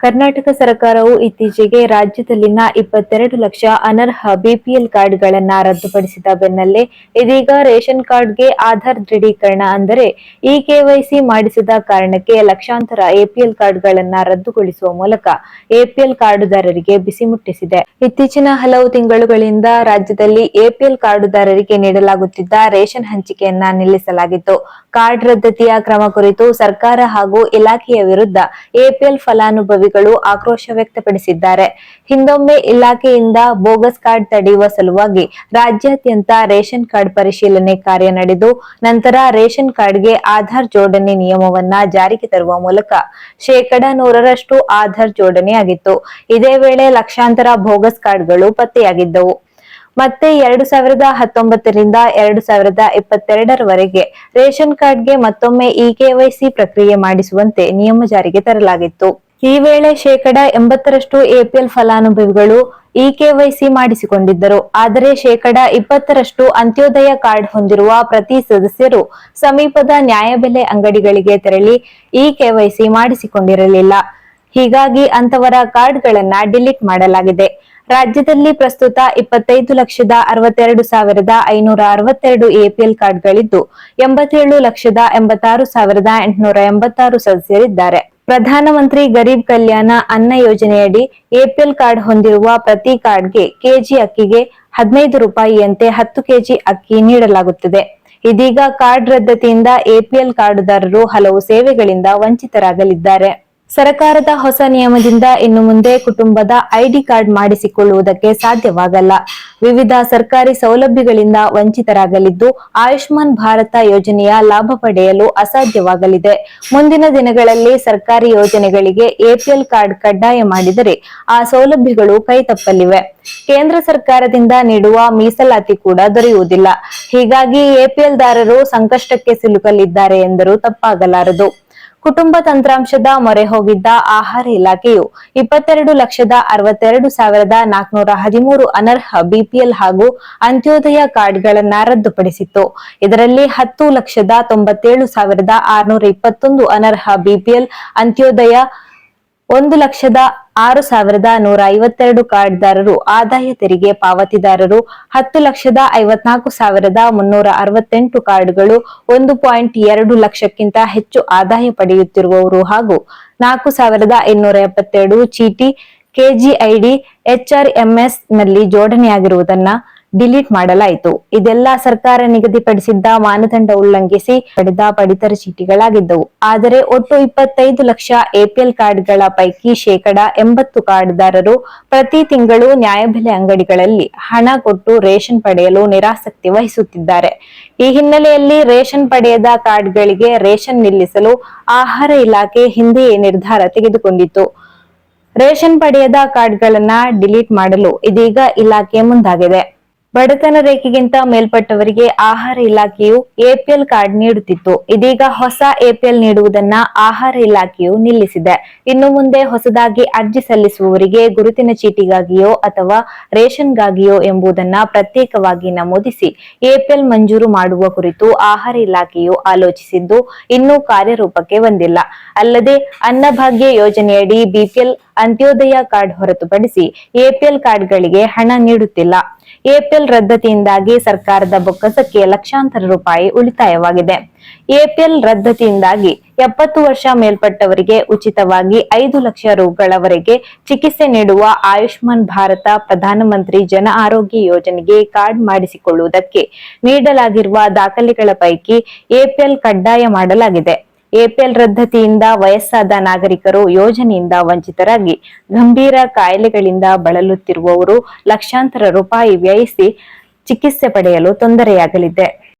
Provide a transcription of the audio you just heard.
ಕರ್ನಾಟಕ ಸರ್ಕಾರವು ಇತ್ತೀಚೆಗೆ ರಾಜ್ಯದಲ್ಲಿನ ಇಪ್ಪತ್ತೆರಡು ಲಕ್ಷ ಅನರ್ಹ ಬಿಪಿಎಲ್ ಕಾರ್ಡ್ಗಳನ್ನ ರದ್ದುಪಡಿಸಿದ ಬೆನ್ನಲ್ಲೇ ಇದೀಗ ರೇಷನ್ ಕಾರ್ಡ್ಗೆ ಆಧಾರ್ ದೃಢೀಕರಣ ಅಂದರೆ ಇ ಕೆವೈಸಿ ಮಾಡಿಸಿದ ಕಾರಣಕ್ಕೆ ಲಕ್ಷಾಂತರ ಎಪಿಎಲ್ ಕಾರ್ಡ್ಗಳನ್ನ ರದ್ದುಗೊಳಿಸುವ ಮೂಲಕ ಎಪಿಎಲ್ ಕಾರ್ಡುದಾರರಿಗೆ ಬಿಸಿ ಮುಟ್ಟಿಸಿದೆ. ಇತ್ತೀಚಿನ ಹಲವು ತಿಂಗಳುಗಳಿಂದ ರಾಜ್ಯದಲ್ಲಿ ಎಪಿಎಲ್ ಕಾರ್ಡುದಾರರಿಗೆ ನೀಡಲಾಗುತ್ತಿದ್ದ ರೇಷನ್ ಹಂಚಿಕೆಯನ್ನ ನಿಲ್ಲಿಸಲಾಗಿತ್ತು. ಕಾರ್ಡ್ ರದ್ದತಿಯ ಕ್ರಮ ಕುರಿತು ಸರ್ಕಾರ ಹಾಗೂ ಇಲಾಖೆಯ ವಿರುದ್ಧ ಎಪಿಎಲ್ ಫಲಾನುಭವಿಗಳು ಆಕ್ರೋಶ ವ್ಯಕ್ತಪಡಿಸಿದ್ದಾರೆ. ಹಿಂದೊಮ್ಮೆ ಇಲಾಖೆಯಿಂದ ಬೋಗಸ್ ಕಾರ್ಡ್ ತಡೆಯುವ ಸಲುವಾಗಿ ರಾಜ್ಯಾದ್ಯಂತ ರೇಷನ್ ಕಾರ್ಡ್ ಪರಿಶೀಲನೆ ಕಾರ್ಯ ನಡೆದು, ನಂತರ ರೇಷನ್ ಕಾರ್ಡ್ಗೆ ಆಧಾರ್ ಜೋಡಣೆ ನಿಯಮವನ್ನ ಜಾರಿಗೆ ತರುವ ಮೂಲಕ ಶೇಕಡ ನೂರರಷ್ಟು ಆಧಾರ್ ಜೋಡಣೆಯಾಗಿತ್ತು ಇದೇ ವೇಳೆ ಲಕ್ಷಾಂತರ ಬೋಗಸ್ ಕಾರ್ಡ್ಗಳು ಪತ್ತೆಯಾಗಿದ್ದವು. ಮತ್ತೆ ಎರಡು ಸಾವಿರದ ಹತ್ತೊಂಬತ್ತರಿಂದ ಎರಡು ಸಾವಿರದ ಇಪ್ಪತ್ತೆರಡರವರೆಗೆ ರೇಷನ್ ಕಾರ್ಡ್ಗೆ ಮತ್ತೊಮ್ಮೆ ಇ ಕೆವೈಸಿ ಪ್ರಕ್ರಿಯೆ ಮಾಡಿಸುವಂತೆ ನಿಯಮ ಜಾರಿಗೆ ತರಲಾಗಿತ್ತು. ಈ ವೇಳೆ ಶೇಕಡ ಎಂಬತ್ತರಷ್ಟು ಎಪಿಎಲ್ ಫಲಾನುಭವಿಗಳು ಇ ಕೆವೈಸಿ ಮಾಡಿಸಿಕೊಂಡಿದ್ದರು. ಆದರೆ ಶೇಕಡ ಇಪ್ಪತ್ತರಷ್ಟು ಅಂತ್ಯೋದಯ ಕಾರ್ಡ್ ಹೊಂದಿರುವ ಪ್ರತಿ ಸದಸ್ಯರು ಸಮೀಪದ ನ್ಯಾಯಬೆಲೆ ಅಂಗಡಿಗಳಿಗೆ ತೆರಳಿ ಇ ಕೆವೈಸಿ ಮಾಡಿಸಿಕೊಂಡಿರಲಿಲ್ಲ. ಹೀಗಾಗಿ ಅಂತವರ ಕಾರ್ಡ್ಗಳನ್ನ ಡಿಲೀಟ್ ಮಾಡಲಾಗಿದೆ. ರಾಜ್ಯದಲ್ಲಿ ಪ್ರಸ್ತುತ ಇಪ್ಪತ್ತೈದು ಲಕ್ಷದ ಅರವತ್ತೆರಡು ಸಾವಿರದ ಐನೂರ ಅರವತ್ತೆರಡು ಎಪಿಎಲ್ ಕಾರ್ಡ್ಗಳಿದ್ದು, ಎಂಬತ್ತೇಳು ಲಕ್ಷದ ಎಂಬತ್ತಾರು ಸಾವಿರದ ಎಂಟುನೂರ ಎಂಬತ್ತಾರು ಸದಸ್ಯರಿದ್ದಾರೆ. ಪ್ರಧಾನಮಂತ್ರಿ ಗರೀಬ್ ಕಲ್ಯಾಣ ಅನ್ನ ಯೋಜನೆಯಡಿ ಎಪಿಎಲ್ ಕಾರ್ಡ್ ಹೊಂದಿರುವ ಪ್ರತಿ ಕಾರ್ಡ್ಗೆ ಕೆಜಿ ಅಕ್ಕಿಗೆ ಹದಿನೈದು ರೂಪಾಯಿಯಂತೆ ಹತ್ತು ಕೆಜಿ ಅಕ್ಕಿ ನೀಡಲಾಗುತ್ತದೆ. ಇದೀಗ ಕಾರ್ಡ್ ರದ್ದತಿಯಿಂದ ಎಪಿಎಲ್ ಕಾರ್ಡುದಾರರು ಹಲವು ಸೇವೆಗಳಿಂದ ವಂಚಿತರಾಗಲಿದ್ದಾರೆ. ಸರ್ಕಾರದ ಹೊಸ ನಿಯಮದಿಂದ ಇನ್ನು ಮುಂದೆ ಕುಟುಂಬದ ಐಡಿ ಕಾರ್ಡ್ ಮಾಡಿಸಿಕೊಳ್ಳುವುದಕ್ಕೆ ಸಾಧ್ಯವಾಗಲ್ಲ. ವಿವಿಧ ಸರ್ಕಾರಿ ಸೌಲಭ್ಯಗಳಿಂದ ವಂಚಿತರಾಗಲಿದ್ದು ಆಯುಷ್ಮಾನ್ ಭಾರತ ಯೋಜನೆಯ ಲಾಭ ಪಡೆಯಲು ಅಸಾಧ್ಯವಾಗಲಿದೆ. ಮುಂದಿನ ದಿನಗಳಲ್ಲಿ ಸರ್ಕಾರಿ ಯೋಜನೆಗಳಿಗೆ ಎಪಿಎಲ್ ಕಾರ್ಡ್ ಕಡ್ಡಾಯ ಮಾಡಿದರೆ ಆ ಸೌಲಭ್ಯಗಳು ಕೈತಪ್ಪಲಿವೆ ಕೇಂದ್ರ ಸರ್ಕಾರದಿಂದ ನೀಡುವ ಮೀಸಲಾತಿ ಕೂಡ ದೊರೆಯುವುದಿಲ್ಲ. ಹೀಗಾಗಿ ಎಪಿಎಲ್ ದಾರರು ಸಂಕಷ್ಟಕ್ಕೆ ಸಿಲುಕಲಿದ್ದಾರೆ ಎಂದರೂ ತಪ್ಪಾಗಲಾರದು. ಕುಟುಂಬ ತಂತ್ರಾಂಶದ ಮೊರೆ ಹೋಗಿದ್ದ ಆಹಾರ ಇಲಾಖೆಯು ಇಪ್ಪತ್ತೆರಡು ಲಕ್ಷದ ಅರವತ್ತೆರಡು ಸಾವಿರದ ನಾಲ್ಕುನೂರ ಹದಿಮೂರು ಅನರ್ಹ ಬಿಪಿಎಲ್ ಹಾಗೂ ಅಂತ್ಯೋದಯ ಕಾರ್ಡ್ಗಳನ್ನ ರದ್ದುಪಡಿಸಿತ್ತು. ಇದರಲ್ಲಿ ಹತ್ತು ಲಕ್ಷದ ತೊಂಬತ್ತೇಳು ಸಾವಿರದ ಆರುನೂರ ಇಪ್ಪತ್ತೊಂದು ಅನರ್ಹ ಬಿಪಿಎಲ್, ಅಂತ್ಯೋದಯ ಒಂದು ಲಕ್ಷದ ಆರು ಸಾವಿರದ ನೂರ ಐವತ್ತೆರಡು ಕಾರ್ಡ್ದಾರರು ಆದಾಯ ತೆರಿಗೆ ಪಾವತಿದಾರರು, ಹತ್ತು ಲಕ್ಷದ ಐವತ್ನಾಲ್ಕು ಸಾವಿರದ ಮುನ್ನೂರ ಅರವತ್ತೆಂಟು ಕಾರ್ಡ್ಗಳು, ಒಂದು ಪಾಯಿಂಟ್ ಎರಡು ಲಕ್ಷಕ್ಕಿಂತ ಹೆಚ್ಚು ಆದಾಯ ಪಡೆಯುತ್ತಿರುವವರು ಹಾಗೂ ನಾಲ್ಕು ಸಾವಿರದ ಇನ್ನೂರ ಎಪ್ಪತ್ತೆರಡು ಚೀಟಿ, ಕೆಜಿಐಡಿ ಎಚ್ಆರ್ಎಂಎಸ್ನಲ್ಲಿ ಜೋಡಣೆಯಾಗಿರುವುದನ್ನ ಡಿಲೀಟ್ ಮಾಡಲಾಯಿತು. ಇದೆಲ್ಲ ಸರ್ಕಾರ ನಿಗದಿಪಡಿಸಿದ್ದ ಮಾನದಂಡ ಉಲ್ಲಂಘಿಸಿ ಪಡೆದ ಪಡಿತರ ಚೀಟಿಗಳಾಗಿದ್ದವು. ಆದರೆ ಒಟ್ಟು ಇಪ್ಪತ್ತೈದು ಲಕ್ಷ ಎಪಿಎಲ್ ಕಾರ್ಡ್ಗಳ ಪೈಕಿ ಶೇಕಡ ಎಂಬತ್ತು ಕಾರ್ಡ್ದಾರರು ಪ್ರತಿ ತಿಂಗಳು ನ್ಯಾಯಬೆಲೆ ಅಂಗಡಿಗಳಲ್ಲಿ ಹಣ ಕೊಟ್ಟು ರೇಷನ್ ಪಡೆಯಲು ನಿರಾಸಕ್ತಿ ವಹಿಸುತ್ತಿದ್ದಾರೆ. ಈ ಹಿನ್ನೆಲೆಯಲ್ಲಿ ರೇಷನ್ ಪಡೆಯದ ಕಾರ್ಡ್ಗಳಿಗೆ ರೇಷನ್ ನಿಲ್ಲಿಸಲು ಆಹಾರ ಇಲಾಖೆ ಹಿಂದೆಯೇ ನಿರ್ಧಾರ ತೆಗೆದುಕೊಂಡಿತ್ತು. ರೇಷನ್ ಪಡೆಯದ ಕಾರ್ಡ್ಗಳನ್ನ ಡಿಲೀಟ್ ಮಾಡಲು ಇದೀಗ ಇಲಾಖೆ ಮುಂದಾಗಿದೆ. ಬಡತನ ರೇಖೆಗಿಂತ ಮೇಲ್ಪಟ್ಟವರಿಗೆ ಆಹಾರ ಇಲಾಖೆಯು ಎಪಿಎಲ್ ಕಾರ್ಡ್ ನೀಡುತ್ತಿತ್ತು. ಇದೀಗ ಹೊಸ ಎಪಿಎಲ್ ನೀಡುವುದನ್ನ ಆಹಾರ ಇಲಾಖೆಯು ನಿಲ್ಲಿಸಿದೆ. ಇನ್ನು ಮುಂದೆ ಹೊಸದಾಗಿ ಅರ್ಜಿ ಸಲ್ಲಿಸುವವರಿಗೆ ಗುರುತಿನ ಚೀಟಿಗಾಗಿಯೋ ಅಥವಾ ರೇಷನ್ಗಾಗಿಯೋ ಎಂಬುದನ್ನ ಪ್ರತ್ಯೇಕವಾಗಿ ನಮೂದಿಸಿ ಎಪಿಎಲ್ ಮಂಜೂರು ಮಾಡುವ ಕುರಿತು ಆಹಾರ ಇಲಾಖೆಯು ಆಲೋಚಿಸಿದ್ದು ಇನ್ನೂ ಕಾರ್ಯರೂಪಕ್ಕೆ ಬಂದಿಲ್ಲ. ಅಲ್ಲದೆ ಅನ್ನಭಾಗ್ಯ ಯೋಜನೆಯಡಿ ಬಿಪಿಎಲ್ ಅಂತ್ಯೋದಯ ಕಾರ್ಡ್ ಹೊರತುಪಡಿಸಿ ಎಪಿಎಲ್ ಕಾರ್ಡ್ಗಳಿಗೆ ಹಣ ನೀಡುತ್ತಿಲ್ಲ. ಎಪಿಎಲ್ ರದ್ದತಿಯಿಂದಾಗಿ ಸರ್ಕಾರದ ಬೊಕ್ಕಸಕ್ಕೆ ಲಕ್ಷಾಂತರ ರೂಪಾಯಿ ಉಳಿತಾಯವಾಗಿದೆ. ಎಪಿಎಲ್ ರದ್ದತಿಯಿಂದಾಗಿ ಎಪ್ಪತ್ತು ವರ್ಷ ಮೇಲ್ಪಟ್ಟವರಿಗೆ ಉಚಿತವಾಗಿ ಐದು ಲಕ್ಷ ರುಗಳವರೆಗೆ ಚಿಕಿತ್ಸೆ ನೀಡುವ ಆಯುಷ್ಮಾನ್ ಭಾರತ ಪ್ರಧಾನಮಂತ್ರಿ ಜನ ಆರೋಗ್ಯ ಯೋಜನೆಗೆ ಕಾರ್ಡ್ ಮಾಡಿಸಿಕೊಳ್ಳುವುದಕ್ಕೆ ನೀಡಲಾಗಿರುವ ದಾಖಲೆಗಳ ಪೈಕಿ ಎಪಿಎಲ್ ಕಡ್ಡಾಯ ಮಾಡಲಾಗಿದೆ. ಎಪಿಎಲ್ ರದ್ದತಿಯಿಂದ ವಯಸ್ಸಾದ ನಾಗರಿಕರು ಯೋಜನೆಯಿಂದ ವಂಚಿತರಾಗಿ ಗಂಭೀರ ಕಾಯಿಲೆಗಳಿಂದ ಬಳಲುತ್ತಿರುವವರು ಲಕ್ಷಾಂತರ ರೂಪಾಯಿ ವ್ಯಯಿಸಿ ಚಿಕಿತ್ಸೆ ಪಡೆಯಲು ತೊಂದರೆಯಾಗಲಿದೆ.